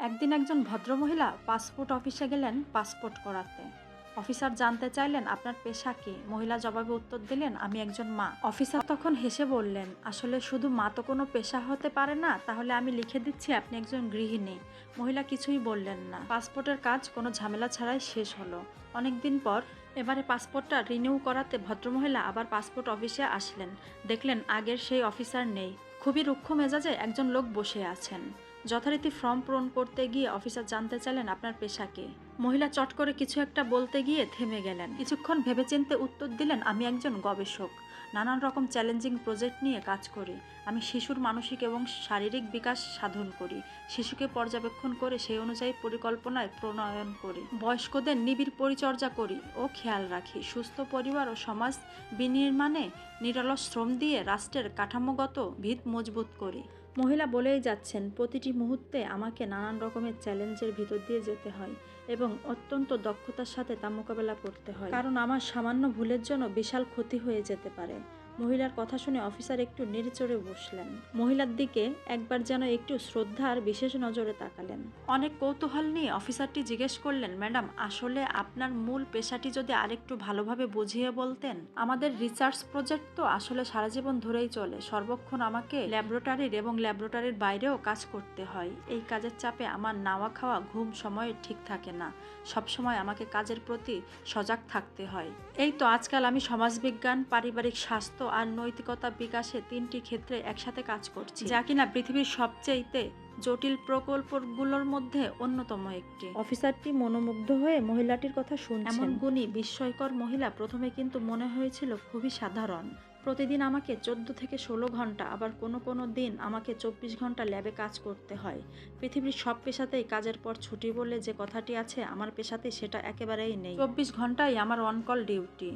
একদিন একজন ভদ্রমহিলা পাসপোর্ট অফিসে গেলেন পাসপোর্ট করাতে। অফিসার জানতে চাইলেন, আপনার পেশা কি? মহিলা জবাবে উত্তর দিলেন, আমি একজন মা। অফিসার তখন হেসে বললেন, আসলে শুধু মা তো কোনো পেশা হতে পারে না, তাহলে আমি লিখে দিচ্ছি আপনি একজন গৃহিণী। মহিলা কিছুই বললেন না। পাসপোর্টের কাজ কোনো ঝামেলা ছাড়াই শেষ হলো। অনেকদিন পর এবারে পাসপোর্টটা রিনিউ করাতে ভদ্রমহিলা আবার পাসপোর্ট অফিসে আসলেন। দেখলেন আগের সেই অফিসার নেই। খুবই রুক্ষ মেজাজে একজন লোক বসে আছেন। যথারীতি ফর্ম পূরণ করতে গিয়ে অফিসার জানতে চাইলেন আপনার পেশাকে। মহিলা চট করে কিছু একটা বলতে গিয়ে থেমে গেলেন। কিছুক্ষণ ভেবেচিন্তে উত্তর দিলেন, আমি একজন গবেষক। নানান রকম চ্যালেঞ্জিং প্রজেক্ট নিয়ে কাজ করি। আমি শিশুর মানসিক এবং শারীরিক বিকাশ সাধন করি। শিশুকে পর্যবেক্ষণ করে সেই অনুযায়ী পরিকল্পনায় প্রণয়ন করি। বয়স্কদের নিবিড় পরিচর্যা করি ও খেয়াল রাখি। সুস্থ পরিবার ও সমাজ বিনির্মাণে নিরলস শ্রম দিয়ে রাষ্ট্রের কাঠামোগত ভিত মজবুত করি। মহিলা বলেই যাচ্ছেন, প্রতিটি মুহূর্তে আমাকে নানান রকমের চ্যালেঞ্জের ভিতর দিয়ে যেতে হয় এবং অত্যন্ত দক্ষতার সাথে তা মোকাবেলা করতে হয়। কারণ আমার সামান্য ভুলের জন্য বিশাল ক্ষতি হয়ে যেতে পারে। মহিলার কথা শুনে অফিসার একটু নেড়েচড়ে বসলেন। মহিলার দিকে একবার যেন একটু শ্রদ্ধার বিশেষ নজরে তাকালেন। অনেক কৌতূহল নিয়ে অফিসারটি জিজ্ঞেস করলেন, ম্যাডাম, আসলে আপনার মূল পেশাটি যদি আরেকটু ভালোভাবে বুঝিয়ে বলতেন? আমাদের রিসার্চ প্রজেক্ট তো আসলে সারা জীবন ধরেই চলে। সর্বক্ষণ আমাকে ল্যাবরেটরির এবং ল্যাবরেটরির বাইরেও কাজ করতে হয়। এই কাজের চাপে আমার নাওয়া খাওয়া, ঘুম সময়ে ঠিক থাকে না। সবসময় আমাকে কাজের প্রতি সজাগ থাকতে হয়। এই তো আজকাল আমি সমাজবিজ্ঞান, পারিবারিক স্বাস্থ্য আর নৈতিকতা বিকাশে তিনটি ক্ষেত্রে একসাথে কাজ করছি যা কিনা পৃথিবীর সবচেয়েতে জটিল প্রকল্পগুলোর মধ্যে অন্যতম একটি। অফিসারটি মনোমুগ্ধ হয়ে মহিলাটির কথা শুনছেন। এমন গুণী বিস্ময়কর মহিলা প্রথমে কিন্তু মনে হয়েছিল খুবই সাধারণ। প্রতিদিন আমাকে চোদ্দ থেকে ষোলো ঘণ্টা আবার কোনো কোনো দিন আমাকে চব্বিশ ঘণ্টা ল্যাবে কাজ করতে হয়। পৃথিবীর সব পেশাতেই কাজের পর ছুটি বলে যে কথাটি আছে আমার পেশাতে সেটা একেবারেই নেই। চব্বিশ ঘন্টাই আমার অনকল ডিউটি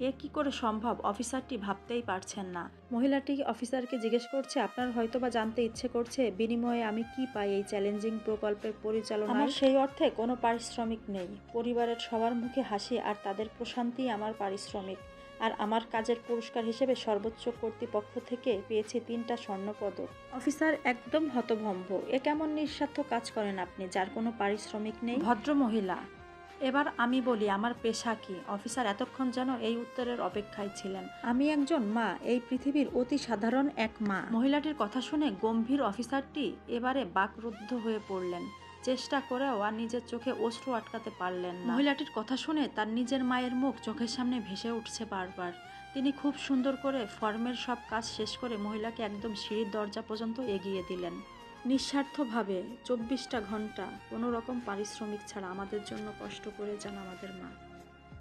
এ কি করে সম্ভব? অফিসারটি ভাবতেই পারছেন না। মহিলাটি অফিসারকে জিজ্ঞেস করছে আপনার হয়তো বা জানতে ইচ্ছে করছে বিনিময়ে আমি কি পাই এই চ্যালেঞ্জিং প্রকল্পের পরিচালনা আমার সেই অর্থে কোনো পারিশ্রমিক নেই। পরিবারের সবার মুখে হাসি আর তাদের প্রশান্তি আমার পারিশ্রমিক। আর আমার কাজের পুরস্কার হিসেবে সর্বোচ্চ কর্তৃপক্ষ থেকে পেয়েছি তিনটা স্বর্ণপদক অফিসার একদম হতভম্ব। এ কেমন নিঃস্বার্থ কাজ করেন আপনি যার কোনো পারিশ্রমিক নেই? ভদ্র মহিলা এবার আমি বলি আমার পেশা কি? অফিসার এতক্ষণ যেন এই উত্তরের অপেক্ষায় ছিলেন। আমি একজন মা এই পৃথিবীর অতি সাধারণ এক মা। মহিলাটির কথা শুনে গম্ভীর অফিসারটি এবারে বাকরুদ্ধ হয়ে পড়লেন। চেষ্টা করেও আর নিজের চোখে অশ্রু আটকাতে পারলেন না। মহিলাটির কথা শুনে তার নিজের মায়ের মুখ চোখের সামনে ভেসে উঠছে বারবার। তিনি খুব সুন্দর করে ফর্মের সব কাজ শেষ করে মহিলাকে একদম সিঁড়ির দরজা পর্যন্ত এগিয়ে দিলেন। নিঃস্বার্থভাবে চব্বিশটা ঘণ্টা কোনো রকম পারিশ্রমিক ছাড়া আমাদের জন্য কষ্ট করে যান আমাদের মা।